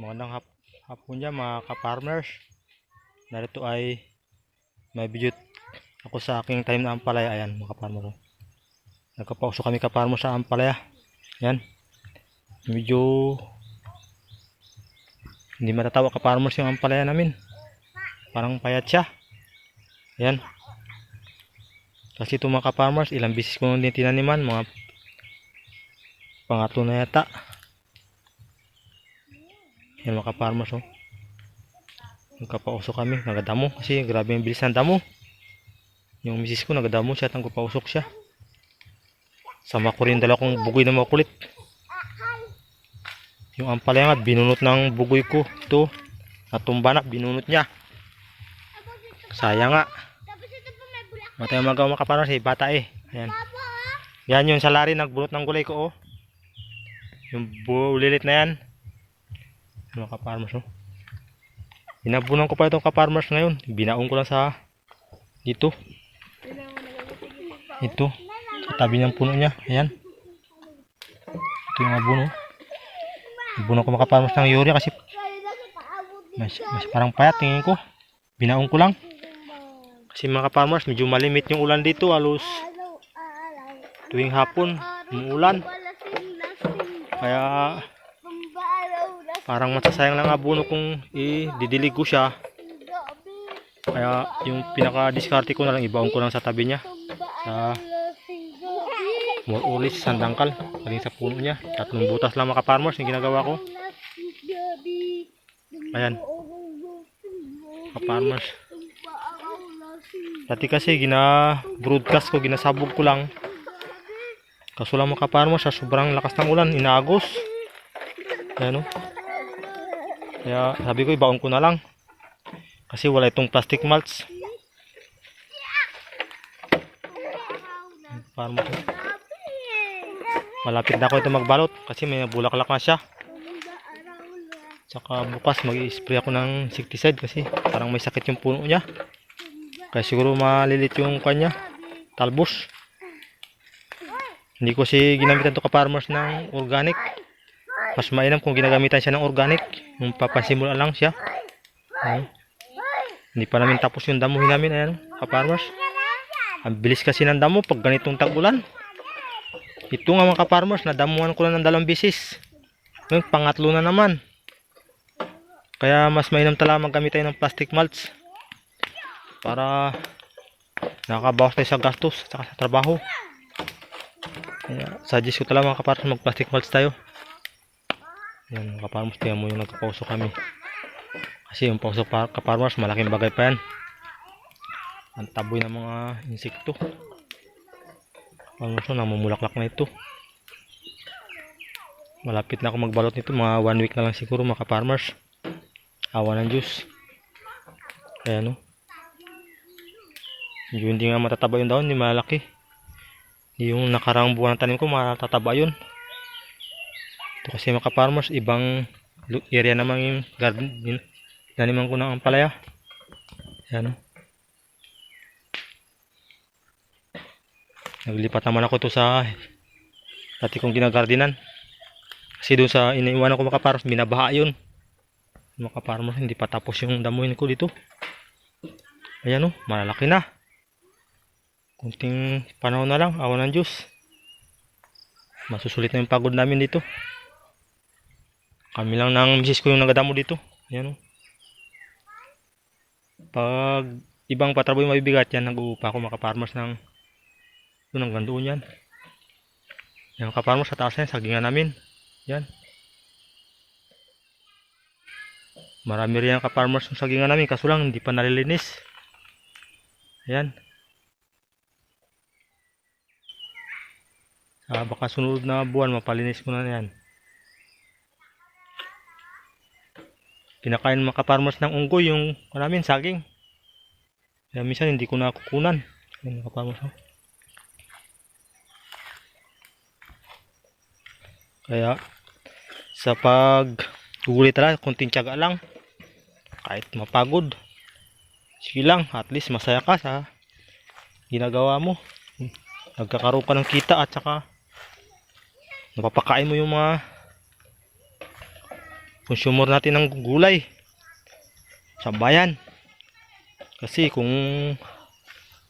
Magandang hap hapon niya mga ka-farmers. Narito ay may video ako sa aking time na ampalaya. Ayan mga ka-farmer. oh. Nagkapauso kami ka-farmer sa ampalaya. Ayan. Medyo hindi matatawa ka-farmers yung ampalaya namin. Parang payat siya. Ayan. Kasi ito mga ka-farmers, ilang bisis ko nung tinaniman. Mga pangatlo na yata. Yan mga ka-farmers oh. Nagkapauso kami, nagadamo kasi grabe yung bilis ng damo. Yung misis ko nagadamo siya at nagpapausok siya. Sama ko rin dala kong bugoy na makulit. Yung ampalaya nga, binunot ng bugoy ko. Ito, natumba na, binunot niya. Sayang nga. Matay magawa mga ka-farmers eh, bata eh. Yan. Papa, Yan yung salari nagbunot ng gulay ko oh. Yung bulilit na yan. Mga ka-farmers oh. Binabunan ko pa itong ka-farmers ngayon. Binaon ko lang sa dito. Ito. Sa tabi ng puno niya. Ayan. Ito yung abuno. Abuno ko mga ka-farmers ng yuri kasi mas, mas parang payat tingin ko. Binaon ko lang. Kasi mga ka-farmers medyo malimit yung ulan dito. Halos tuwing hapon umuulan. Kaya. Parang masasayang lang abuno kung i-didilig ko siya. Kaya yung pinaka-diskarte ko na lang ibaon ko lang sa tabi niya. Sa more ulis, sandangkal. Galing sa puno niya. Tatlong butas lang mga farmers yung ginagawa ko. Ayan, lasing. Dati kasi gina-broadcast ko, ginasabog ko lang. Kaso lang mga farmers sa sobrang lakas ng ulan, inaagos. Ayan o. Kaya sabi ko ibaon ko na lang. Kasi wala itong plastic mulch. Farmers. Malapit na ako ito magbalot kasi may bulaklak na siya. Tsaka bukas mag-spray ako ng insecticide kasi parang may sakit yung puno niya. Kaya siguro malilit yung kanya. Talbos. Hindi ko si ginamitan to ka-farmers ng organic. Mas mainam kung ginagamitan siya ng organic. Yung papasimula lang siya. Ayan. Hindi pa namin tapos yung damuhin namin. Ayan, ka-farmers. Ang bilis kasi ng damo pag ganitong tag-ulan. Ito nga mga ka-farmers, nadamuhan ko lang ng dalawang bisis. Ngayon, pangatlo na naman. Kaya mas mainam talaga maggamit tayo ng plastic mulch. Para nakakabawas tayo sa gastos at sa trabaho. Kaya suggest ko talaga mga ka-farmers mag plastic mulch tayo. Yan mga ka-farmers, tingnan mo yung nagkapauso kami. Kasi yung pausok pa ka-farmers, malaking bagay pa yan. Ang taboy ng mga insekto. Ano so, namumulaklak na ito. Malapit na ako magbalot nito. Mga one week na lang siguro mga farmers Awa ng Diyos. Ayan o. Medyo hindi nga matataba yung daon. Hindi malaki. Yung nakarang buwan ng tanim ko, matataba yun. Ito kasi mga farmers ibang area naman yung garden. Din- Daniman ko ng ampalaya. Ayan o. Naglipat naman ako to sa dati kong ginagardinan. Kasi doon sa iniiwanan ko mga farmers, binabaha yun. Mga hindi pa tapos yung damuhin ko dito. Ayan o, malalaki na. Kunting panahon na lang, awan ng Diyos. Masusulit na yung pagod namin dito. Kami lang ng misis ko yung nagadamo dito. Ayan o. Pag ibang patrabaho yung mabibigat yan, nag-uupa ako mga farmers ng doon hanggang doon yan. Yan mga farmers sa taas yan, sagingan namin. Yan. Marami rin ang ka-farmers yung sagingan namin kaso lang hindi pa nalilinis. Ayan. Ah, baka sunod na buwan mapalinis ko na yan. Kinakain mga ka-farmers ng unggoy yung namin saging. Kaya minsan hindi ko nakukunan. Ayan mga ka-farmers. oh. Kaya sa pag Uguli talaga, kunting tiyaga lang. Kahit mapagod. Sige lang, at least masaya ka sa ginagawa mo. Nagkakaroon ka ng kita at saka napapakain mo yung mga consumer natin ng gulay sa bayan. Kasi kung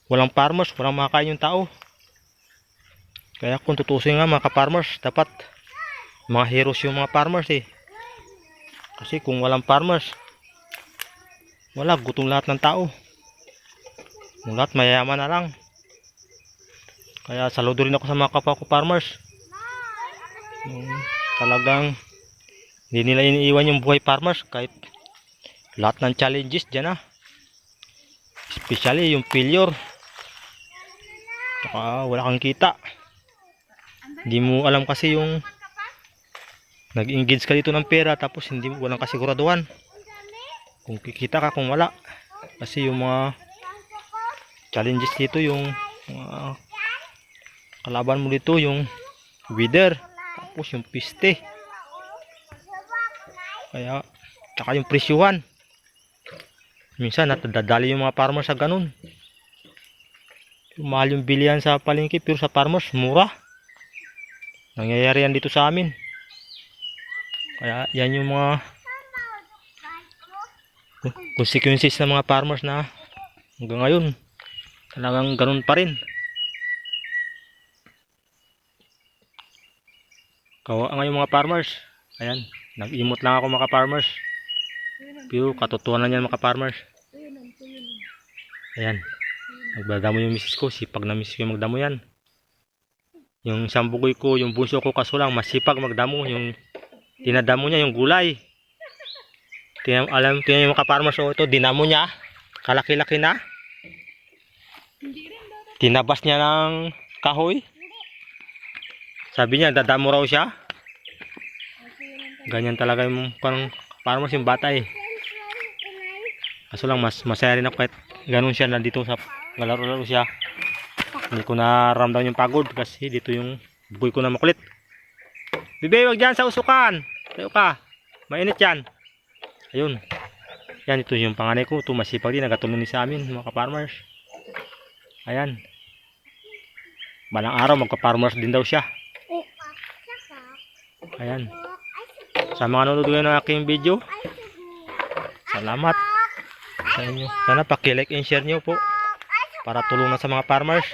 walang farmers, walang makakain yung tao. Kaya kung tutusin nga mga ka-farmers, dapat mga heroes yung mga farmers eh. Kasi kung walang farmers, wala, gutom lahat ng tao. Yung lahat mayayaman na lang. Kaya saludo rin ako sa mga kapwa ko farmers. Yung talagang hindi nila iniiwan yung buhay farmers kahit lahat ng challenges dyan ah. Especially yung failure. Saka wala kang kita. Hindi mo alam kasi yung nag-engage ka dito ng pera tapos hindi mo walang kasiguraduhan. Kung kikita ka kung wala. Kasi yung mga challenges dito yung mga kalaban mo dito yung weather tapos yung piste. Kaya tsaka yung presyuhan. Minsan natadadali yung mga farmers sa ganun. Mahal yung bilihan sa palengke pero sa farmers mura. Nangyayari yan dito sa amin. Kaya yan yung mga consequences ng mga farmers na hanggang ngayon talagang ganun pa rin. Kawa nga yung mga farmers. Ayan, nag-imot lang ako mga farmers. Pero katotohanan yan mga farmers. Ayan. Nagdadamo yung misis ko. Sipag na misis ko yung magdamo yan. Yung isang bugoy ko, yung bunso ko kaso lang masipag magdamo. Yung dinadamo niya yung gulay. Tingnan, alam, tingnan yung mga farmers. Oh, ito, dinamo niya. Kalaki-laki na. Tinabas niya ng kahoy. Sabi niya, dadamo raw siya. Ganyan talaga yung parang farmers yung bata eh. Kaso lang mas masaya rin ako kahit ganun siya nandito sa galaro-laro siya. Hindi ko naramdaman yung pagod kasi dito yung buhay ko na makulit. Bibi, wag dyan sa usukan. Tayo ka. Mainit yan. Ayun. Yan, ito yung panganay ko. Ito masipag din. Nagatulong din sa amin, mga ka-farmers. Ayan. Balang araw, magka-farmers din daw siya. Ayan. Sa mga nanonood ng aking video, salamat sa inyo. Sana paki-like and share nyo po para tulungan sa mga farmers.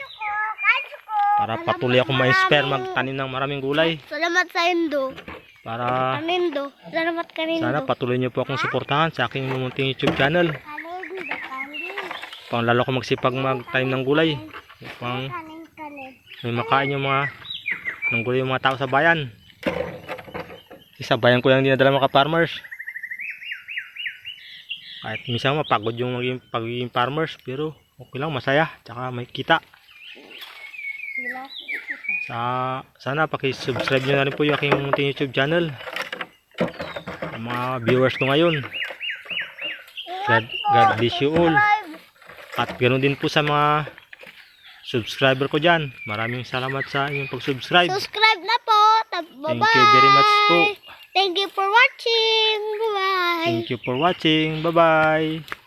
Para patuloy ako ma-inspire magtanim ng maraming gulay. Salamat sa Indo. Para Kanindo. Salamat kanindo. sana patuloy nyo po akong suportahan sa aking munting YouTube channel. Pang lalo ko magsipag magtanim ng gulay. Kanin. may makain yung mga ng gulay yung mga tao sa bayan. Kasi Sa bayan ko lang dinadala mga farmers. Kahit minsan mapagod yung maging pagiging farmers pero okay lang masaya tsaka may kita. Sa sana paki-subscribe niyo na rin po yung aking munting YouTube channel. Ang mga viewers ko ngayon. God, God bless you all. At ganoon din po sa mga subscriber ko dyan. Maraming salamat sa inyong pag-subscribe. Subscribe na po. Bye-bye. Thank you very much po. Thank you for watching. Bye-bye. Thank you for watching. Bye-bye.